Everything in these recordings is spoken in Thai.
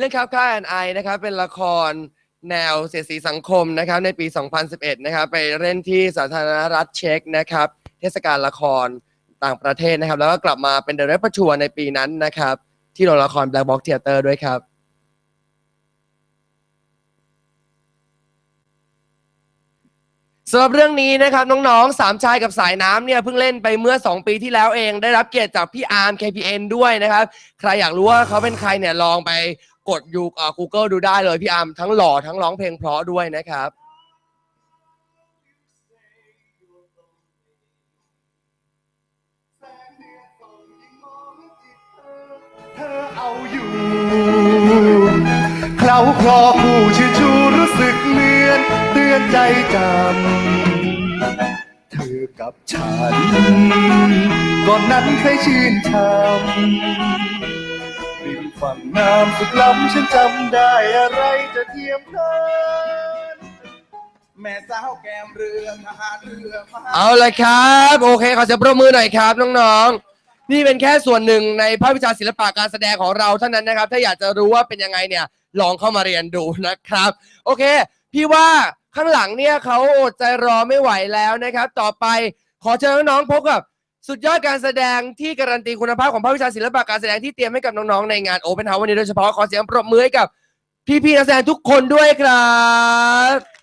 เรื่องครับค่าแอนไอนะครับเป็นละครแนวเสียดสีสังคมนะครับในปี 2011 นะครับไปเล่นที่สาธารณรัฐเช็กนะครับเทศกาลละครต่างประเทศนะครับ แล้วก็กลับมาเป็นเดอะเรปประชวในปีนั้นนะครับ ที่โรงละคร Black Box Theater ด้วยครับ สำหรับเรื่องนี้นะครับน้องๆสามชายกับสายน้ำเนี่ยเพิ่งเล่นไปเมื่อ 2 ปีที่แล้วเอง ได้รับเกียรติจากพี่อาร์ม KPN ด้วยนะครับ ใครอยากรู้ว่าเขาเป็นใครเนี่ยลองไป กดยูอ่อ Google ดูได้เลยพี่อาร์มทั้งหล่อทั้งร้องเพลงเพราะด้วยนะครับ เธอเอาอยู่เคล้าคลอคู่ชื่อชูรู้สึกเหมือนเตือนใจจำ เธอกับฉัน ก่อนนั้นเคยชื่นชม ฝั่งน้ำสุดล้ำฉันจำได้อะไรจะเทียมเทินแม่สาวแก้มเรือทหารเรือมาเอาละครับ โอเคขอเสียงปรบมือหน่อยครับน้องๆ นี่เป็นแค่ส่วนหนึ่งในภาควิชาศิลปะการแสดงของเราเท่านั้นนะครับ ถ้าอยากจะรู้ว่าเป็นยังไงเนี่ยลองเข้ามาเรียนดูนะครับ โอเค พี่ว่าข้างหลังเนี่ยเขาอดใจรอไม่ไหวแล้วนะครับ ต่อไปขอเชิญน้องๆพบกับ สุดยอดการแสดงที่การันตีคุณภาพของภาควิชาศิลปะการแสดงที่เตรียมให้กับน้องๆในงาน Open House วันนี้โดยเฉพาะขอเสียงปรบมือให้กับพี่ๆนักแสดงทุกคนด้วยครับ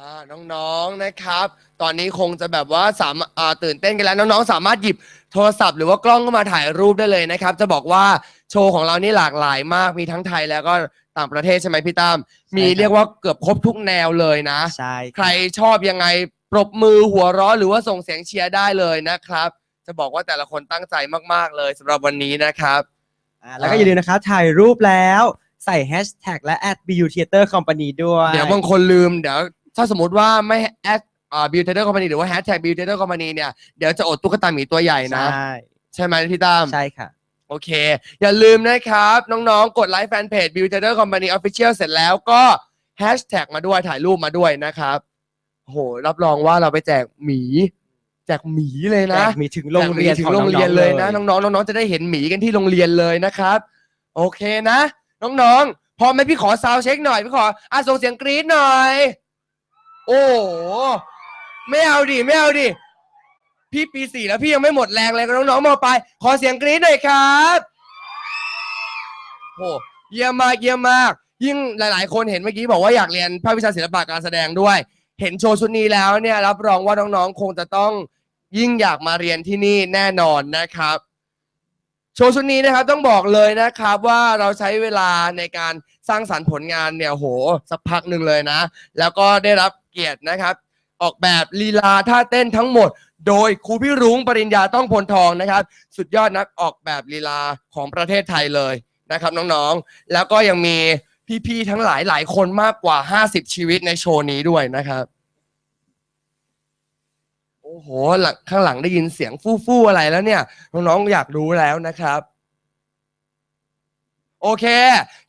อ่าน้องๆนะครับ ตอนนี้คงจะแบบว่าสามอ่าตื่นเต้นกันแล้วน้องๆ สามารถหยิบโทรศัพท์หรือว่ากล้องเข้ามาถ่ายรูปได้เลยนะครับ จะบอกว่าโชว์ของเรานี่หลากหลายมากมีทั้งไทยแล้วก็ต่างประเทศใช่ไหมพี่ตั้มมีใช่ครับเรียกว่าเกือบครบทุกแนวเลยนะ ใช่ใครชอบยังไงปรบมือหัวเราะหรือว่าส่งเสียงเชียร์ได้เลยนะครับ จะบอกว่าแต่ละคนตั้งใจมากๆเลยสำหรับวันนี้นะครับ อ่าแล้วก็อย่าลืมนะครับถ่ายรูปแล้วใส่แฮชแท็กและ at BU Theater Company ด้วย เดี๋ยวบางคนลืมเดี๋ยว ถ้าสมมติว่าไม่แอดอ่าบิวเทอร์คอมพานีหรือว่าแฮชแท็กบิวเทอร์คอมพานีเนี่ย เดี๋ยวจะอดตุ๊กตาหมีตัวใหญ่นะ ใช่ใช่ไหมพี่ตั้มใช่ค่ะ โอเค อย่าลืมนะครับ น้องๆ กดไลค์แฟนเพจ Beauty Theater Company Official เสร็จแล้วก็แฮชแท็กมาด้วยถ่ายรูปมาด้วยนะครับโอ้โหรับรองว่าเราไปแจกหมี แจกหมีเลยแจนะกมีถึงโรงเรียนแจกหมีถึงของโรงเรียนๆเลยนะ น้องๆน้องๆจะได้เห็นหมีกันที่โรงเรียนเลยนะครับ โอเคนะ น้องๆพร้อมไหมพี่ขอซาวเช็คหน่อยพี่ขออะส่งเสียงกรี๊ดหน่อย โอ้โหไม่เอาดิไม่เอาดิพี่ปีสี่แล้วพี่ยังไม่หมดแรงเลยกับน้องๆมาไปลายขอเสียงกรี๊ดหน่อยครับโอ้เยี่ยมมากเยี่ยมมาก ยิ่งหลาย ๆ คนเห็นเมื่อกี้บอกว่าอยากเรียนภาควิชาศิลปะการแสดงด้วย เห็นโชว์ชุดนี้แล้วเนี่ยรับรองว่าน้องๆคงจะต้องยิ่งอยากมาเรียนที่นี่แน่นอนนะครับ โชว์ชุดนี้นะครับต้องบอกเลยนะครับว่าเราใช้เวลาในการสร้างสรรค์ผลงานเนี่ยโหสักพักหนึ่งเลยนะ แล้วก็ได้รับ เกียรตินะครับ ออกแบบลีลาท่าเต้นทั้งหมด โดยครูพี่รุ้งปริญญาต้องพลทองนะครับ สุดยอดนักออกแบบลีลาของประเทศไทยเลยนะครับน้องๆ แล้วก็ยังมีพี่ๆทั้งหลายหลายคนมากกว่า 50 ชีวิตในโชว์นี้ด้วยนะครับโอ้โหหลังข้างหลังได้ยินเสียงฟู่ฟู่อะไรแล้วเนี่ยน้องๆอยากรู้แล้วนะครับ โอเค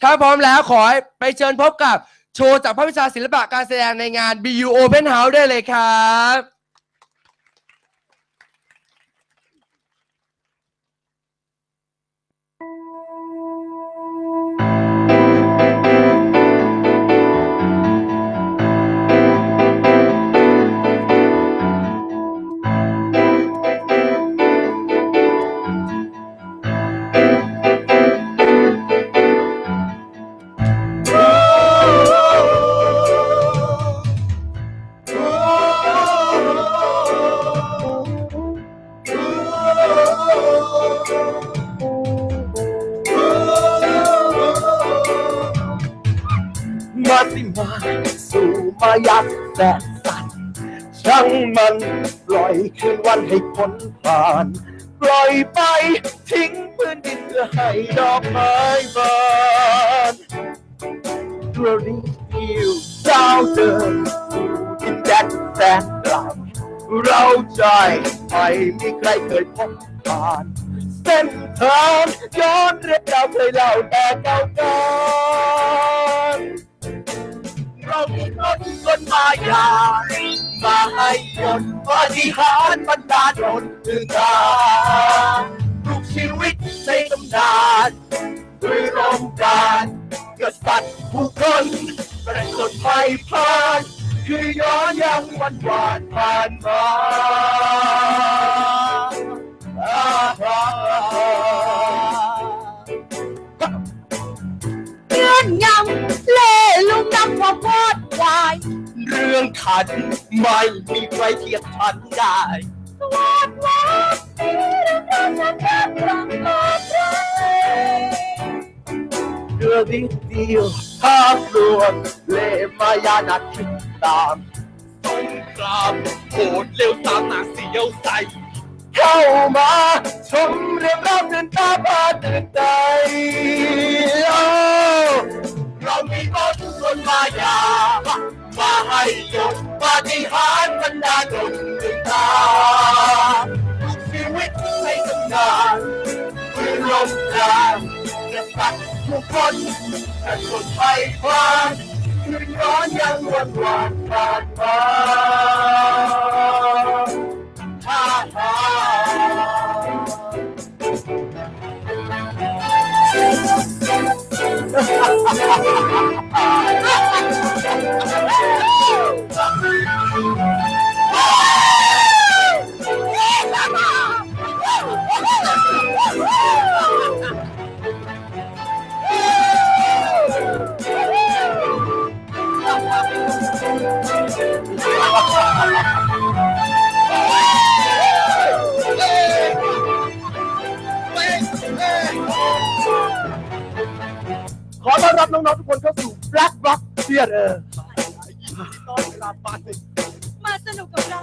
ถ้าพร้อมแล้วขอไปเชิญพบกับ โชว์จากภาควิชาศิลปะการแสดงในงาน BU Open House ได้เลยครับ ผ่าน ปล่อยไปทิ้งพื้นดินเพื่อให้ดอกไม้บานเราดีวิวเจ้าเดินสู่ดินแดนแสนไกลเราใจไม่มีใครเคยพบผ่านสส้นทางย้อนเรื่องราวเคยเล่าแต่เก่าก่อนเรามีคนคนมาหยา มาให้ยนต์ปาฏิหารบรรดาลดนถึงตาทุกชีวิตในตำนานด้วยรมการกษัตริย์ผู้คนประสบภัยผ่านคือย้อนยังวันวานผ่านมาอ่าอ่าอ่าเงื่อนงำเล่ลุงนำความโคตรวาย เรื่องขัน ไม่มีใครเทียบทันได้สวัสดีที่เราจะนับครั้งต่อไปเรื่องนิดเดียวภาพรวมเล่มายานัดคิดตามสงครามโหดเร็วตามหนาเสียวใสเข้ามาชมเรื่องราวตื่นตาพาตื่นใจเรามีรถยนต์มายา มาให้ยนต์ปาฏิหาริย์บรรดาลดนตื่นตาชีวิตในตำนานคือลมปราณกษัตริย์ผู้คนแต่คนไทยพลานคืนร้อนยังวันวานผ่านมาฮ่าฮ่าขอต้อน รับน้องๆทุกคนเข้าสู่ Black Rock Theater ต้อนรับไปมาสนุกกับเรา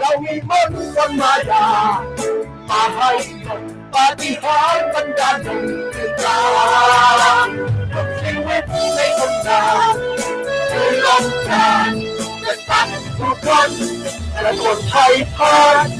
เรามีมนต์คนมายามาให้ยนต์ปาฏิหาริย์บรรดาลดวงตื่นตากับชีวิตในตำนาคือลมปราจะตัดทุกคนและคนไทยพาน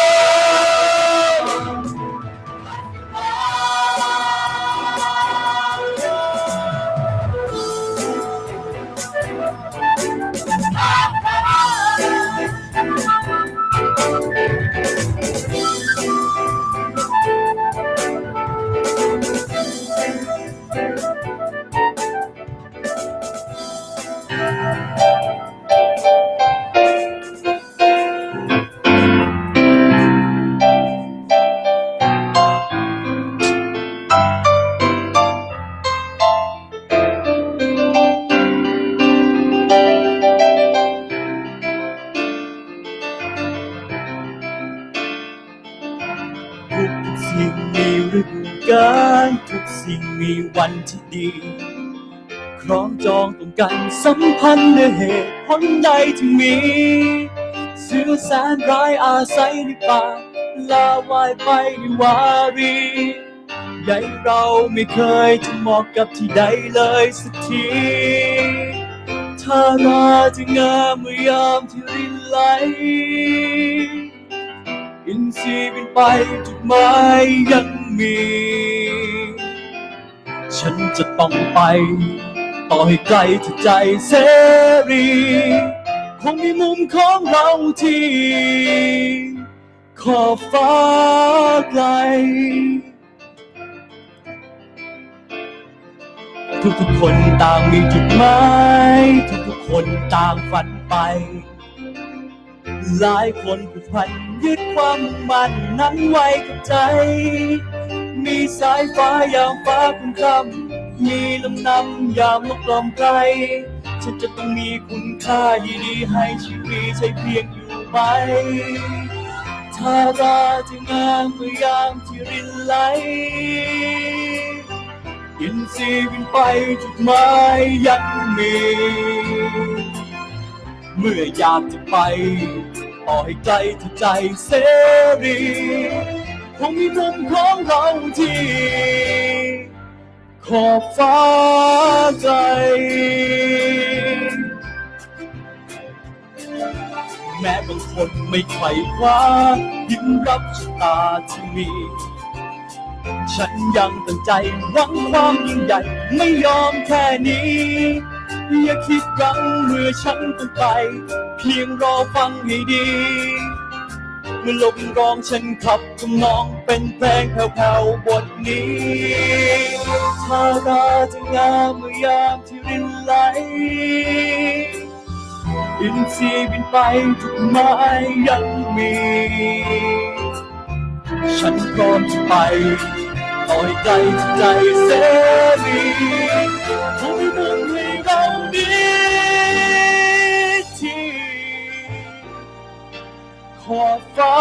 ครองจองต้องกันสัมพันธ์ด้วยเหตุผลใดที่มีเสือแสนร้ายอาศัยในป่าลาวายไปในวารีใหญ่เราไม่เคยจะเหมาะกับที่ใดเลยสักทีถ้าราจะงามเมื่อยามที่รินไหลอินทรีย์บินไปจุดหมายยังมี ฉันจะต้องไป ต่อให้ไกลที่ใจเสรี คงมีมุมของเราที่ขอบฟ้าไกล ทุกๆคนต่างมีจุดหมาย ทุกๆคนต่างฝันไป หลายคนผูกพันยึดความมุ่งมั่นนั้นไว้กับใจ มีสายฟ้ายามฟ้าคุณคำ มีลำนำยามนกกลอมไกล ฉันจะต้องมีคุณค่าดีๆให้ชีวิตใช่เพียงอยู่ไปถ้าราจะงามเมื่อยามที่รินไหลอินทรีย์บินไปจุดหมายยังมี เมื่ออยากจะไปต่อให้ไกลที่ใจเสรีคงมีมุมของเราที่ ขอบฟ้าไกลแม้บางคนไม่ไขว่คว้ายิ้มรับชะตาที่มี ฉันยังตั้งใจหวังความยิ่งใหญ่ไม่ยอมแค่นี้ อย่าคิดกังเมื่อฉันต้องไป เพียงรอฟังให้ดี มื่อลมร้องฉันขับก็มองเป็นเพลงแผ่วๆบทนี้ถ้าตาจะงามเมื่อยามที่รินไหลอินทรีย์บินไปจุดหมายยังมี ฉันพร้อมจะไปต่อยใจใจเสรีคงไม่มุ่งให้เรา ขอ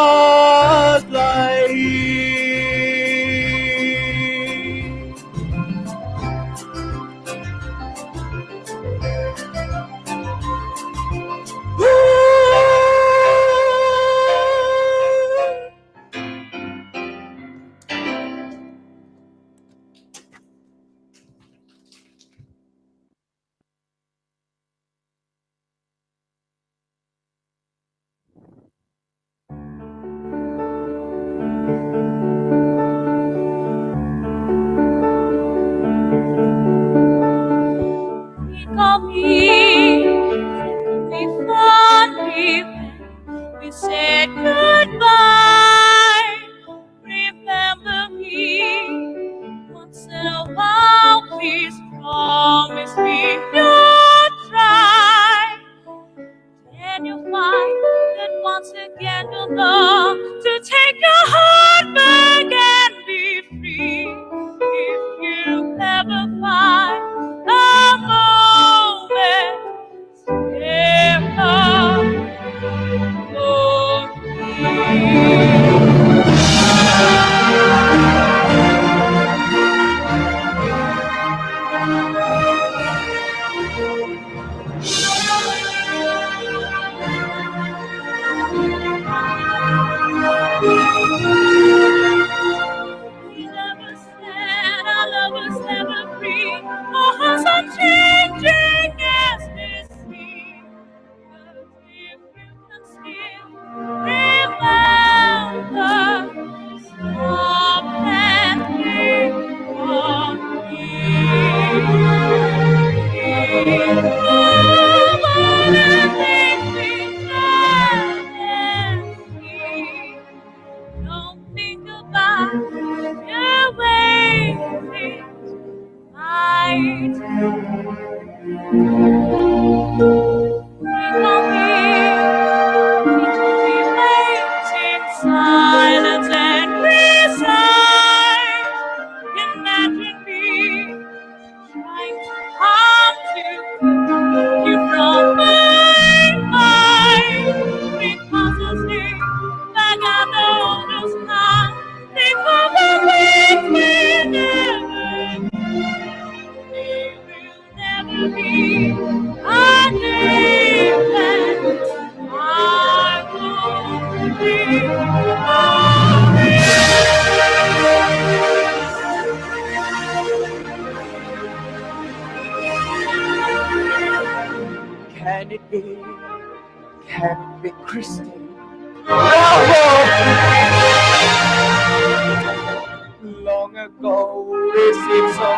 ago, it seems so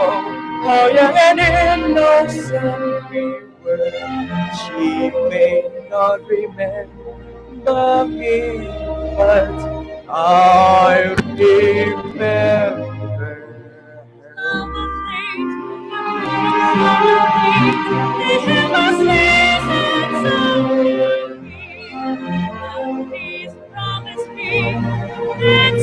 long, how young and innocent we were. She may not remember me, but I remember her. Please promise me that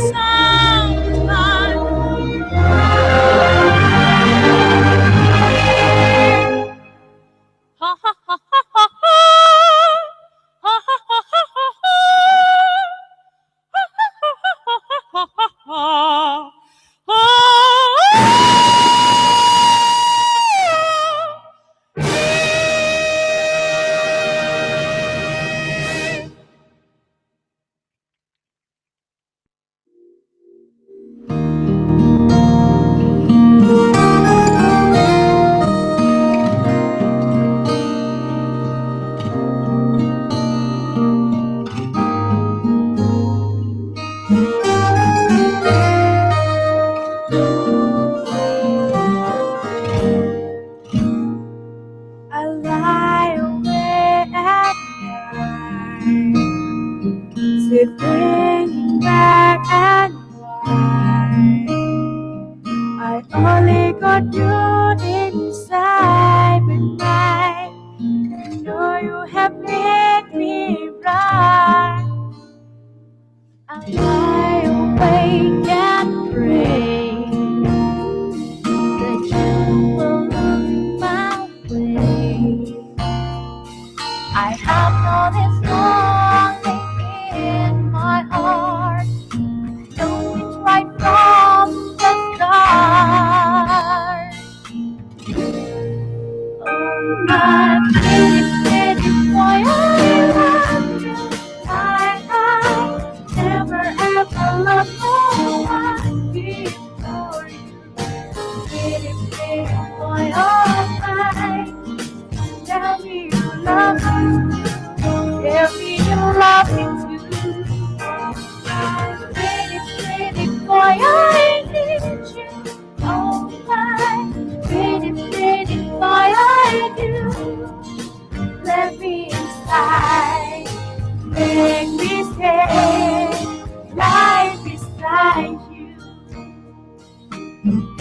I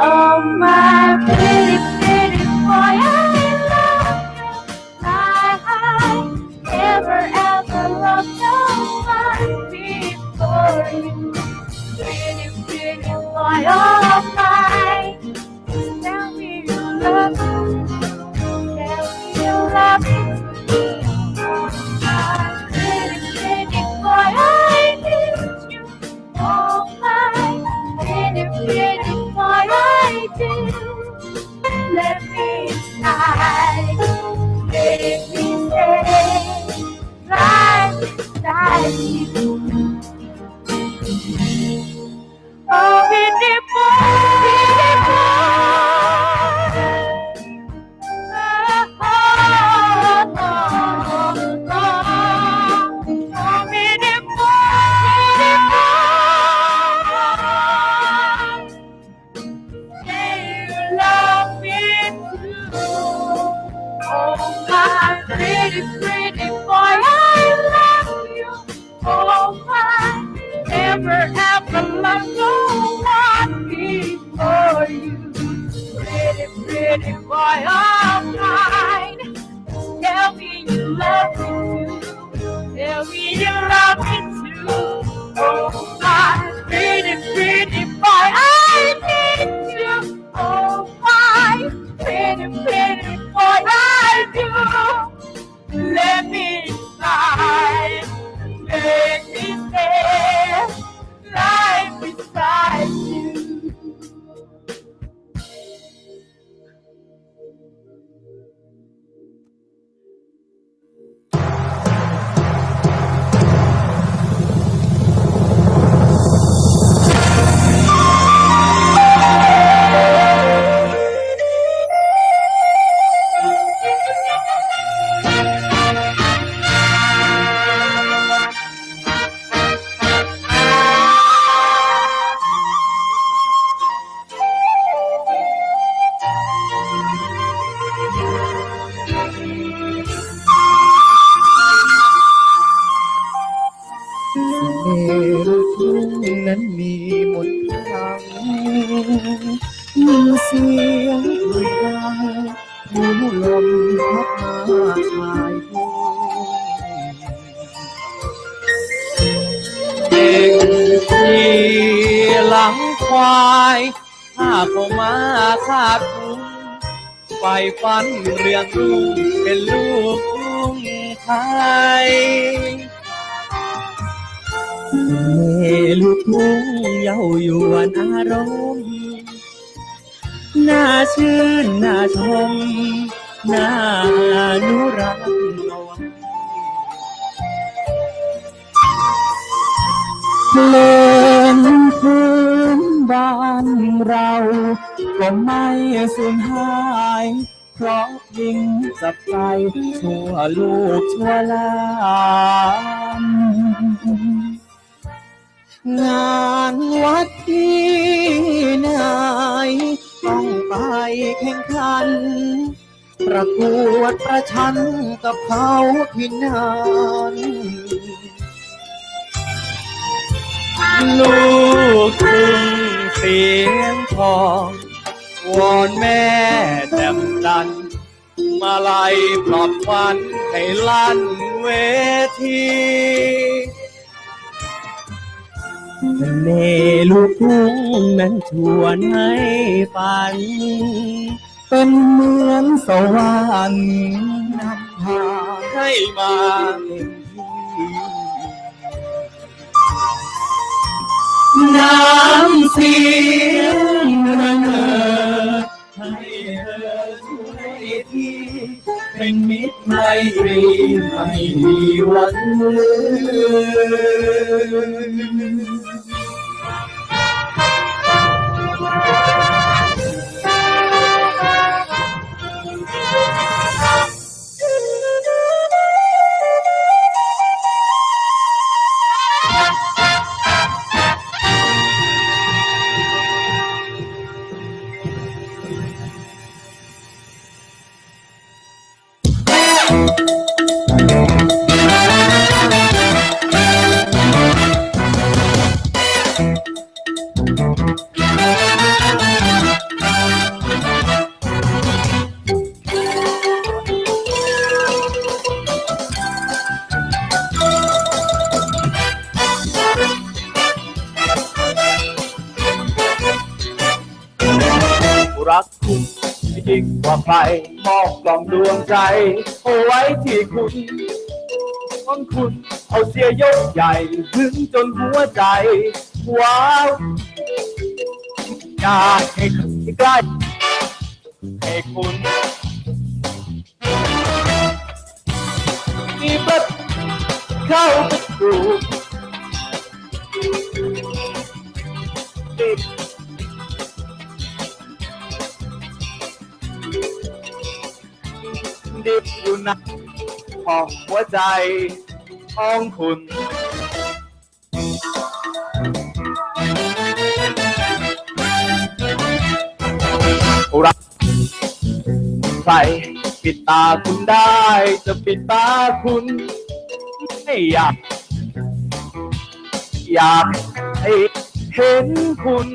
Oh my pretty, ควายข้าเข้ามาคาดคุ้งไฟฟันเรียงรุ่งเป็นลูกทุ่งไทยเมลูกทุ่งเย้าอยู่วนอารมณ์น่าชื่นน่าชมน่านุรักษ์เอาไว้ พลงพื้นบ้านเราก็ไม่สูญหาย เพราะยิ่งจับใจชั่วลูกชั่วหลานงานวัดที่ไหนต้องไปแข่งขัน ประกวดประชันกับเขาที่นั่น ลูกทุ่งเสียงทองวอนแม่แจ่มจันมาไล่ปลอบควันให้ลั่นเวทีเล่ลูกทุ่งนั้นชวนให้ฝัน เป็นเหมือนสวรรค์นำพาให้มา น้ำเสียงระเงอให้เธอช่วยทีเป็นมิตรไมตรีไม่มีวันลืม ของคุณ เอาเสียยกใหญ่ถึงจนหัวใจ ว้าวอยากให้ใกล้ให้คุณมีเปิดเข้าไปดูติดดิบอยู่ในหองหัวใจ ของคุณ รักใครปิดตาคุณได้จะปิดตาคุณไม่อยาก อยากให้เห็นคุณ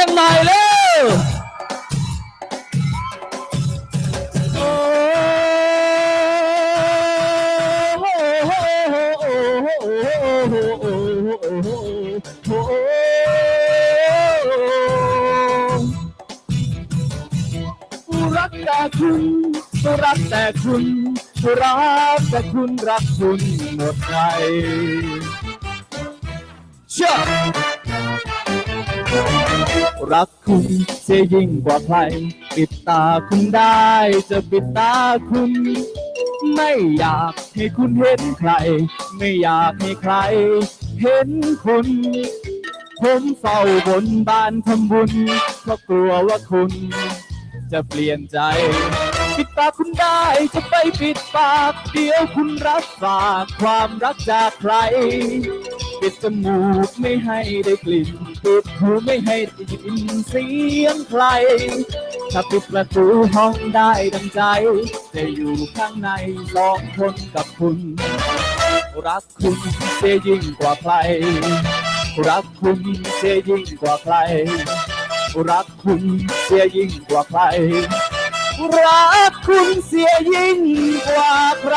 ยงหน่อยเร็วรักแต่คุณรักแต่คุณรักแต่คุณรักคุณหมดใจเชื่อ คุณเสียยิ่งกว่าใคร ปิดตาคุณได้จะปิดตาคุณ ไม่อยากให้คุณเห็นใคร ไม่อยากให้ใคร เห็นคุณผมเฝ้าบนบานทำบุญเพราะกลัวว่าคุณ จะเปลี่ยนใจ ปิดตาคุณได้จะไปปิดปาก เดี๋ยวคุณรับฝากความรักจากใคร ปิดจมูกไม่ให้ได้กลิ่นปิดหูไม่ให้ได้ยินเสียงใคร ถ้าปิดประตูห้องได้ดังใจ จะอยู่ข้างในสองคนกับคุณ รักคุณเสียยิ่งกว่าใคร รักคุณเสียยิ่งกว่าใคร รักคุณเสียยิ่งกว่าใคร รักคุณเสียยิ่งกว่าใคร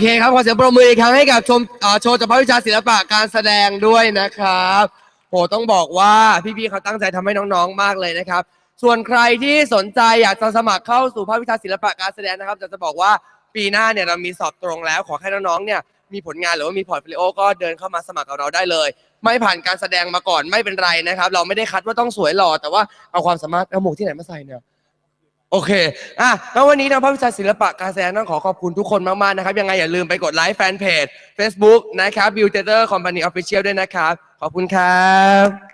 เคครับขอเสียงปรบมืออีกครั้งให้กับชมเอ่อโชว์จากภาควิชาศิลปะการแสดงด้วยนะครับโหต้องบอกว่าพี่ๆเขาตั้งใจทำให้น้องๆมากเลยนะครับ ส่วนใครที่สนใจอยากจะสมัครเข้าสู่ภาควิชาศิลปะการแสดงนะครับจะจะบอกว่าปีหน้าเนี่ยเรามีสอบตรงแล้ว ขอให้น้องๆเนี่ยมีผลงานหรือว่ามีพอร์ตโฟลิโอก็เดินเข้ามาสมัครกับเราได้เลย ไม่ผ่านการแสดงมาก่อนไม่เป็นไรนะครับ เราไม่ได้คัดว่าต้องสวยหล่อแต่ว่าเอาความสามารถเอาหมวกที่ไหนมาใส่เนี่ย โอเค อะแล้ววันนี้ทางภาควิชาศิลปะการแสดงต้องขอขอบคุณทุกคนมาก ๆ นะครับ ยังไงอย่าลืมไปกดไลค์แฟนเพจ Facebook นะครับ Build Theater Company Official ด้วยนะครับ ขอบคุณครับ